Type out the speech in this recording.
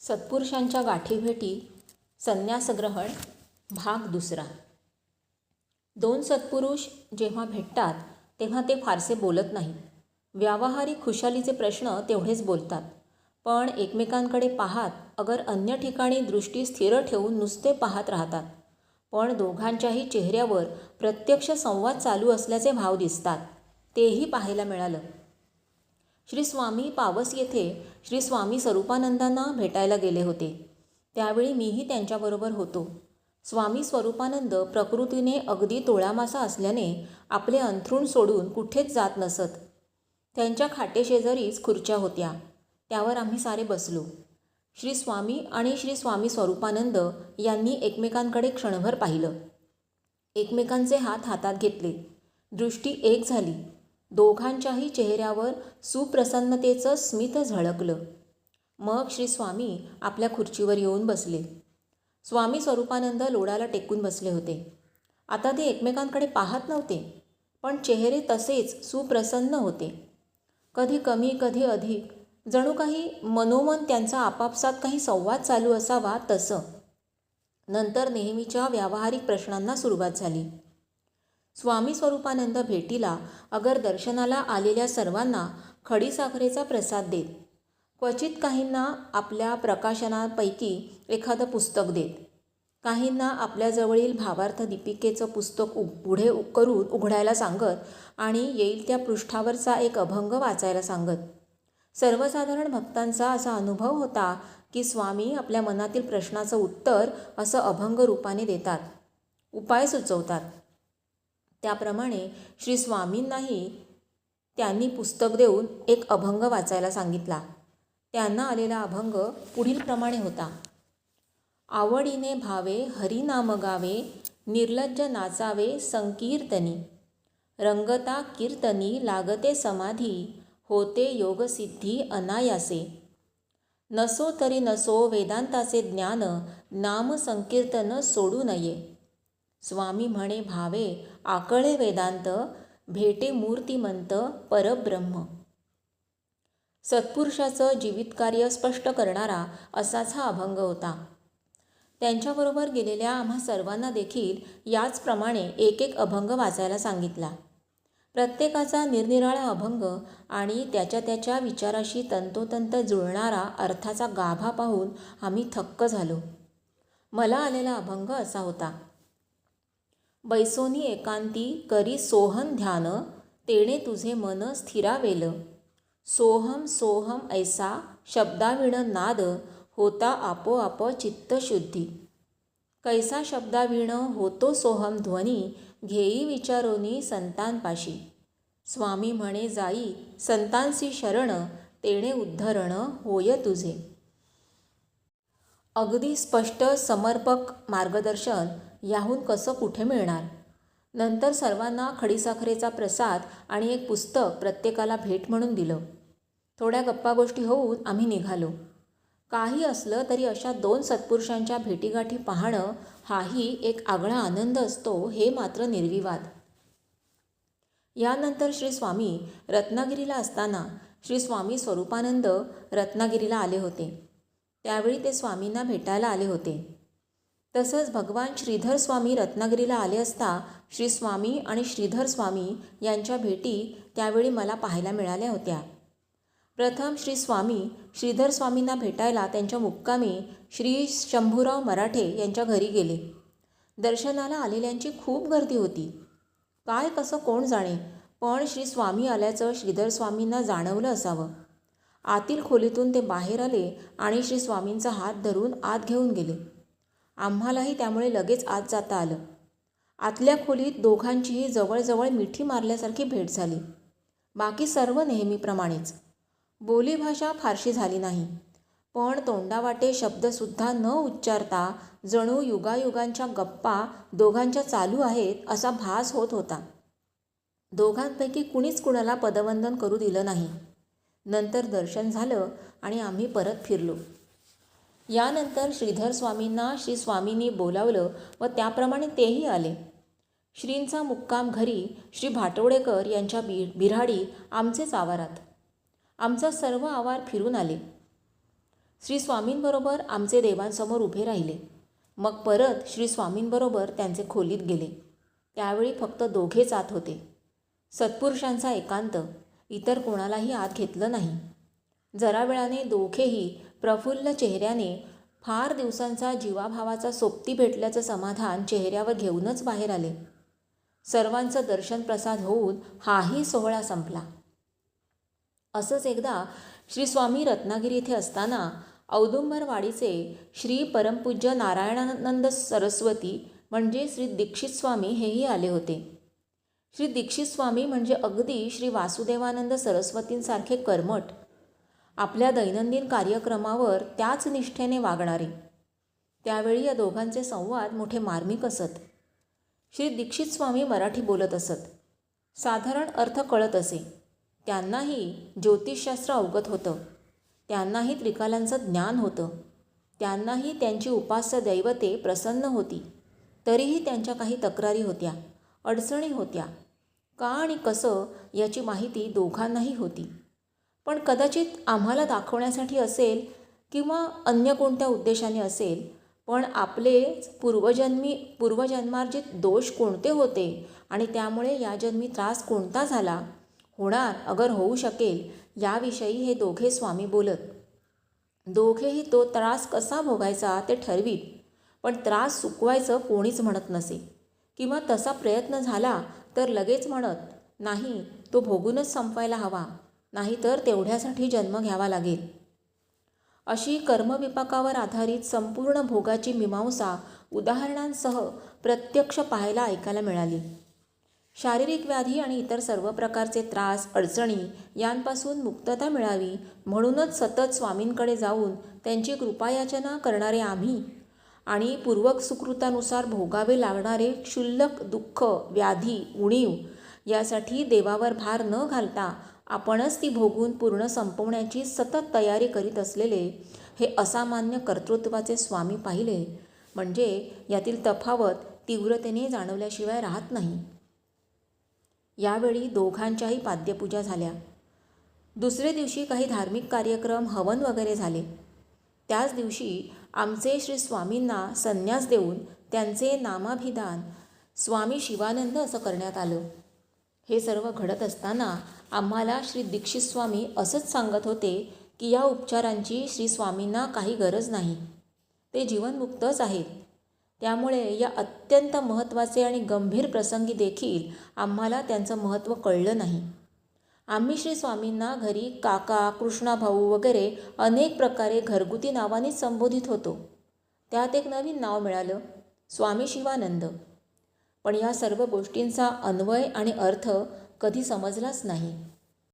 सत्पुरुषांच्या गाठीभेटी संन्यासग्रहण भाग दुसरा. दोन सत्पुरुष जेव्हा भेटतात तेव्हा ते फारसे बोलत नाहीत व्यावहारिक खुशालीचे प्रश्न तेवढेच बोलतात. पण एकमेकांकडे पाहात अगर अन्य ठिकाणी दृष्टी स्थिर ठेवून नुसते पाहत राहतात. पण दोघांच्याही चेहऱ्यावर प्रत्यक्ष संवाद चालू असल्याचे भाव दिसतात. तेही पाहायला मिळालं. श्री स्वामी पावस येथे श्री स्वामी स्वरूपानंदांना भेटायला गेले होते. त्यावेळी मीही त्यांच्याबरोबर होतो. स्वामी स्वरूपानंद प्रकृतीने अगदी तोळामासा असल्याने आपले अंथरूण सोडून कुठेच जात नसत. त्यांच्या खाटेशेजारीच खुर्च्या होत्या. त्यावर आम्ही सारे बसलो. श्री स्वामी आणि श्री स्वामी स्वरूपानंद यांनी एकमेकांकडे क्षणभर पाहिलं. एकमेकांचे हात हातात घेतले. दृष्टी एक झाली. दोघांच्याही चेहऱ्यावर सुप्रसन्नतेचं स्मित झळकलं. मग श्री स्वामी आपल्या खुर्चीवर येऊन बसले. स्वामी स्वरूपानंद लोडाला टेकून बसले होते. आता ते एकमेकांकडे पाहत नव्हते पण चेहरे तसेच सुप्रसन्न होते. कधी कमी कधी अधिक जणू काही मनोमन त्यांचा आपापसात काही संवाद चालू असावा तसं. नंतर नेहमीच्या व्यावहारिक प्रश्नांना सुरुवात झाली. स्वामी स्वरूपानंद भेटीला अगर दर्शनाला आलेल्या सर्वांना खडीसाखरेचा प्रसाद देत क्वचित काहींना आपल्या प्रकाशनापैकी एखादं पुस्तक देत काहींना आपल्याजवळील भावार्थ दीपिकेचं पुस्तक उ पुढे उ करून उघडायला सांगत आणि येईल त्या पृष्ठावरचा एक अभंग वाचायला सांगत. सर्वसाधारण भक्तांचा असा अनुभव होता की स्वामी आपल्या मनातील प्रश्नाचं उत्तर असं अभंग रूपाने देतात उपाय सुचवतात. त्याप्रमाणे श्री स्वामींनाही त्यांनी पुस्तक देऊन एक अभंग वाचायला सांगितला. त्यांना आलेला अभंग पुढीलप्रमाणे होता. आवडीने भावे हरिनाम गावे निर्लज्ज नाचावे संकीर्तनी. रंगता कीर्तनी लागते समाधी होते योगसिद्धी अनायासे. नसो तरी नसो वेदांताचे ज्ञान नाम संकीर्तन सोडू नये. स्वामी म्हणे भावे आकळे वेदांत भेटे मूर्तिमंत परब्रह्म. सत्पुरुषाचं जीवितकार्य स्पष्ट करणारा असाच हा अभंग होता. त्यांच्याबरोबर गेलेल्या आम्हा सर्वांना देखील याचप्रमाणे एक एक अभंग वाचायला सांगितला. प्रत्येकाचा निरनिराळा अभंग आणि त्याच्या त्याच्या विचाराशी तंतोतंत जुळणारा अर्थाचा गाभा पाहून आम्ही थक्क झालो. मला आलेला अभंग असा होता. बैसोनी एकांती करी सोहम ध्यान तेणे तुझे मन स्थिरावेल. सोहम सोहम ऐसा शब्दाविण नाद होता आपोआप चित्तशुद्धी. कैसा शब्दाविण होतो सोहम ध्वनी घेई विचारोनी संतांपाशी स्वामी म्हणे जाई संतांसी शरण तेणे उद्धरण होय तुझे. अगदी स्पष्ट समर्पक मार्गदर्शन याहून कसं कुठे मिळणार? नंतर सर्वांना खडीसाखरेचा प्रसाद आणि एक पुस्तक प्रत्येकाला भेट म्हणून दिलं. थोड्या गप्पा गोष्टी होऊन आम्ही निघालो. काही असलं तरी अशा दोन सत्पुरुषांच्या भेटीगाठी पाहणं हाही एक आगळा आनंद असतो हे मात्र निर्विवाद. यानंतर श्री स्वामी रत्नागिरीला असताना श्री स्वामी स्वरूपानंद रत्नागिरीला आले होते. त्यावेळी ते स्वामींना भेटायला आले होते. तसंच भगवान श्रीधर स्वामी रत्नागिरीला आले असता श्री स्वामी आणि श्रीधर स्वामी यांच्या भेटी त्यावेळी मला पाहायला मिळाल्या होत्या. प्रथम श्री स्वामी श्रीधर स्वामींना भेटायला त्यांच्या मुक्कामी श्री शंभूराव मराठे यांच्या घरी गेले. दर्शनाला आलेल्यांची खूप गर्दी होती. काय कसं कोण जाणे पण श्री स्वामी आल्याचं श्रीधर स्वामींना जाणवलं असावं. आतील खोलीतून ते बाहेर आले आणि श्री स्वामींचा हात धरून आत घेऊन गेले. आम्हालाही त्यामुळे लगेच आत जाता आलं. आतल्या खोलीत दोघांचीही जवळजवळ मिठी मारल्यासारखी भेट झाली. बाकी सर्व नेहमीप्रमाणेच. बोलीभाषा फारशी झाली नाही. पण तोंडावाटे शब्दसुद्धा न उच्चारता जणू युगायुगांच्या गप्पा दोघांच्या चालू आहेत असा भास होत होता. दोघांपैकी कुणीच कुणाला पदवंदन करू दिलं नाही. नंतर दर्शन झालं आणि आम्ही परत फिरलो. यानंतर श्रीधर स्वामींना श्री स्वामींनी बोलावलं व त्याप्रमाणे तेही आले. श्रींचा मुक्काम घरी श्री भाटवडेकर यांच्या बि बिऱ्हाडी आमचेच आवारात. आमचा सर्व आवार फिरून आले. श्री स्वामींबरोबर आमचे देवांसमोर उभे राहिले. मग परत श्री स्वामींबरोबर त्यांचे खोलीत गेले. त्यावेळी फक्त दोघेच आत होते. सत्पुरुषांचा एकांत इतर कोणालाही आत घेतलं नाही. जरा वेळाने दोघेही प्रफुल्ल चेहऱ्याने फार दिवसांचा जीवाभावाचा सोबती भेटल्याचं समाधान चेहऱ्यावर घेऊनच बाहेर आले. सर्वांचं दर्शन प्रसाद होऊन हाही सोहळा संपला. असंच एकदा श्री स्वामी रत्नागिरी येथे असताना औदुंबरवाडीचे श्री परमपूज्य नारायणानंद सरस्वती म्हणजे श्री दीक्षित स्वामी हेही आले होते. श्री दीक्षित स्वामी म्हणजे अगदी श्री वासुदेवानंद सरस्वतींसारखे कर्मठ आपल्या दैनंदिन कार्यक्रमावर त्याच निष्ठेने वागणारे. त्यावेळी या दोघांचे संवाद मोठे मार्मिक असत. श्री दीक्षित स्वामी मराठी बोलत असत. साधारण अर्थ कळत असे. त्यांनाही ज्योतिषशास्त्र अवगत होतं. त्यांनाही त्रिकालांचं ज्ञान होतं. त्यांनाही त्यांची उपास्य दैवते प्रसन्न होती. तरीही त्यांच्या काही तक्रारी होत्या अडचणी होत्या. का आणि कसं याची माहिती दोघांनाही होती. पण कदाचित आम्हाला दाखवण्यासाठी असेल किंवा अन्य कोणत्या उद्देशाने असेल पण आपले पूर्वजन्मी पूर्वजन्मार्जित दोष कोणते होते आणि त्यामुळे या जन्मी त्रास कोणता झाला? होणार अगर होऊ शकेल याविषयी हे दोघे स्वामी बोलत. दोघेही तो त्रास कसा भोगायचा ते ठरवीत पण त्रास सुकवायचं कोणीच म्हणत नसे. किंवा तसा प्रयत्न झाला तर लगेच म्हणत नाही तो भोगूनच संपवायला हवा. नाहीतर तेवढ्यासाठी जन्म घ्यावा लागेल. अशी कर्मविपाकावर आधारित संपूर्ण भोगाची मीमांसा उदाहरणांसह प्रत्यक्ष पाहायला ऐकायला मिळाली. शारीरिक व्याधी आणि इतर सर्व प्रकारचे त्रास अडचणी यांपासून मुक्तता मिळावी म्हणूनच सतत स्वामींकडे जाऊन त्यांची कृपायाचना करणारे आम्ही आणि पूर्वक सुकृतानुसार भोगावे लागणारे क्षुल्लक दुःख व्याधी उणीव यासाठी देवावर भार न घालता आपणच ती भोगून पूर्ण संपवण्याची सतत तयारी करीत असलेले हे असामान्य कर्तृत्वाचे स्वामी पाहिले म्हणजे यातील तफावत तीव्रतेने जाणवल्याशिवाय राहत नाही. यावेळी दोघांच्याही पाद्यपूजा झाल्या. दुसरे दिवशी काही धार्मिक कार्यक्रम हवन वगैरे झाले. त्याच दिवशी आमचे श्री स्वामींना संन्यास देऊन त्यांचे नामाभिधान स्वामी शिवानंद असं करण्यात आलं. हे सर्व घडत असताना आम्हाला श्री दीक्षित स्वामी असंच सांगत होते की या उपचारांची श्री स्वामींना काही गरज नाही. ते जीवनमुक्तच आहेत. त्यामुळे या अत्यंत महत्त्वाचे आणि गंभीर प्रसंगी देखील आम्हाला त्यांचं महत्त्व कळलं नाही. आम्ही श्री स्वामींना घरी काका कृष्णाभाऊ वगैरे अनेक प्रकारे घरगुती नावानेच संबोधित होतो. त्यात एक नवीन नाव मिळालं स्वामी शिवानंद. पण या सर्व गोष्टींचा अन्वय आणि अर्थ कधी समजलाच नाही.